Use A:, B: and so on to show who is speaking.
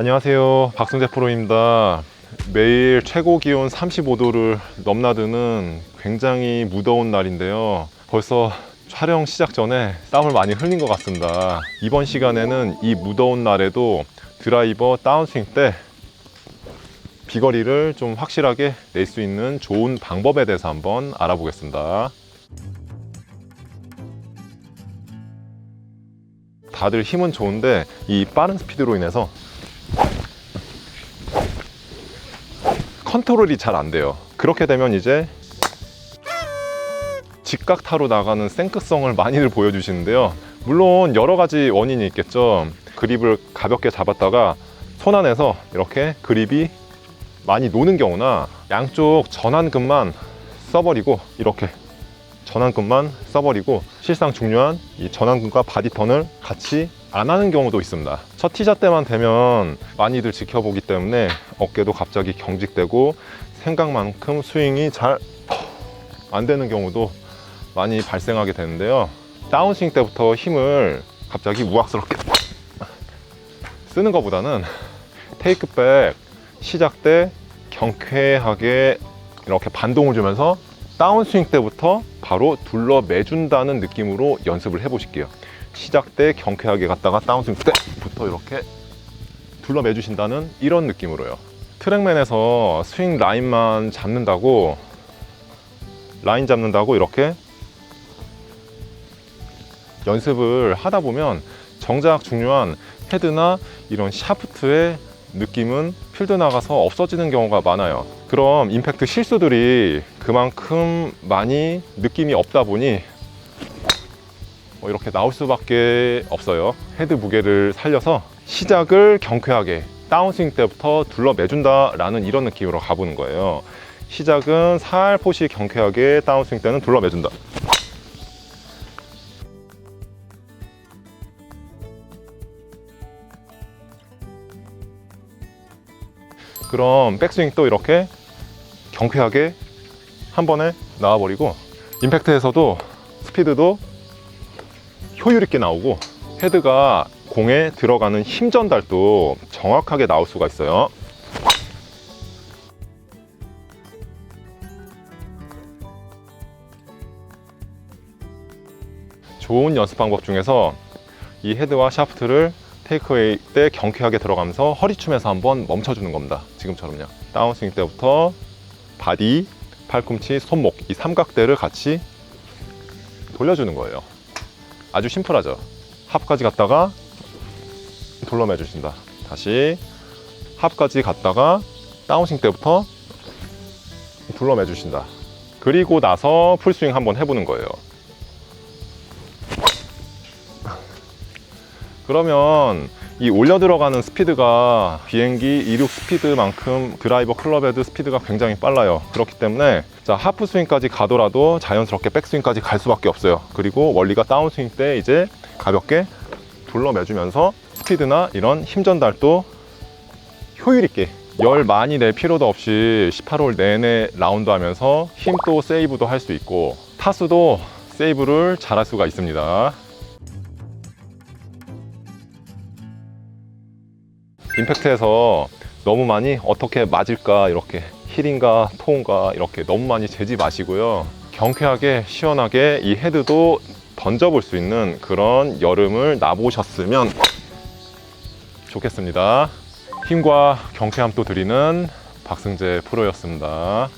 A: 안녕하세요. 박승재 프로입니다. 매일 최고 기온 35도를 넘나드는 굉장히 무더운 날인데요. 벌써 촬영 시작 전에 땀을 많이 흘린 것 같습니다. 이번 시간에는 이 무더운 날에도 드라이버 다운스윙 때 비거리를 좀 확실하게 낼 수 있는 좋은 방법에 대해서 한번 알아보겠습니다. 다들 힘은 좋은데 이 빠른 스피드로 인해서 컨트롤이 잘 안 돼요. 그렇게 되면 이제 직각타로 나가는 생크성을 많이들 보여주시는데요. 물론 여러 가지 원인이 있겠죠. 그립을 가볍게 잡았다가 손 안에서 이렇게 그립이 많이 노는 경우나 양쪽 전완근만 써버리고 이렇게 전완근만 써버리고 실상 중요한 이 전완근과 바디턴을 같이 안 하는 경우도 있습니다. 첫 티샷 때만 되면 많이들 지켜보기 때문에 어깨도 갑자기 경직되고 생각만큼 스윙이 잘 안 되는 경우도 많이 발생하게 되는데요. 다운스윙 때부터 힘을 갑자기 우악스럽게 쓰는 것보다는 테이크백 시작 때 경쾌하게 이렇게 반동을 주면서 다운스윙 때부터 바로 둘러 매준다는 느낌으로 연습을 해보실게요. 시작 때 경쾌하게 갔다가 다운스윙 때부터 이렇게 둘러 매 주신다는 이런 느낌으로요. 트랙맨에서 스윙 라인만 잡는다고 라인 잡는다고 이렇게 연습을 하다 보면 정작 중요한 헤드나 이런 샤프트의 느낌은 필드 나가서 없어지는 경우가 많아요. 그럼 임팩트 실수들이 그만큼 많이 느낌이 없다 보니 뭐 이렇게 나올 수밖에 없어요. 헤드 무게를 살려서 시작을 경쾌하게 다운스윙 때부터 둘러 매준다 라는 이런 느낌으로 가보는 거예요. 시작은 살포시 경쾌하게 다운스윙 때는 둘러 매준다. 그럼 백스윙 또 이렇게 경쾌하게 한 번에 나와버리고 임팩트에서도 스피드도 효율 있게 나오고 헤드가 공에 들어가는 힘 전달도 정확하게 나올 수가 있어요. 좋은 연습 방법 중에서 이 헤드와 샤프트를 테이크웨이 때 경쾌하게 들어가면서 허리춤에서 한번 멈춰주는 겁니다. 지금처럼요. 다운스윙 때부터 바디, 팔꿈치, 손목 이 삼각대를 같이 돌려주는 거예요. 아주 심플하죠. 합까지 갔다가 돌려매 주신다. 다시 합까지 갔다가 다운스윙 때부터 둘러매 주신다. 그리고 나서 풀스윙 한번 해보는 거예요. 그러면 이 올려 들어가는 스피드가 비행기 이륙 스피드만큼 드라이버 클럽헤드 스피드가 굉장히 빨라요. 그렇기 때문에 자 하프 스윙까지 가더라도 자연스럽게 백스윙까지 갈 수밖에 없어요. 그리고 원리가 다운스윙 때 이제 가볍게 둘러매주면서 스피드나 이런 힘 전달도 효율 있게 열 많이 낼 필요도 없이 18홀 내내 라운드 하면서 힘도 세이브도 할 수 있고 타수도 세이브를 잘할 수가 있습니다. 임팩트에서 너무 많이 어떻게 맞을까 이렇게 힐인가 톤가 이렇게 너무 많이 재지 마시고요. 경쾌하게 시원하게 이 헤드도 던져볼 수 있는 그런 여름을 나보셨으면 좋겠습니다. 힘과 경쾌함 또 드리는 박승재 프로였습니다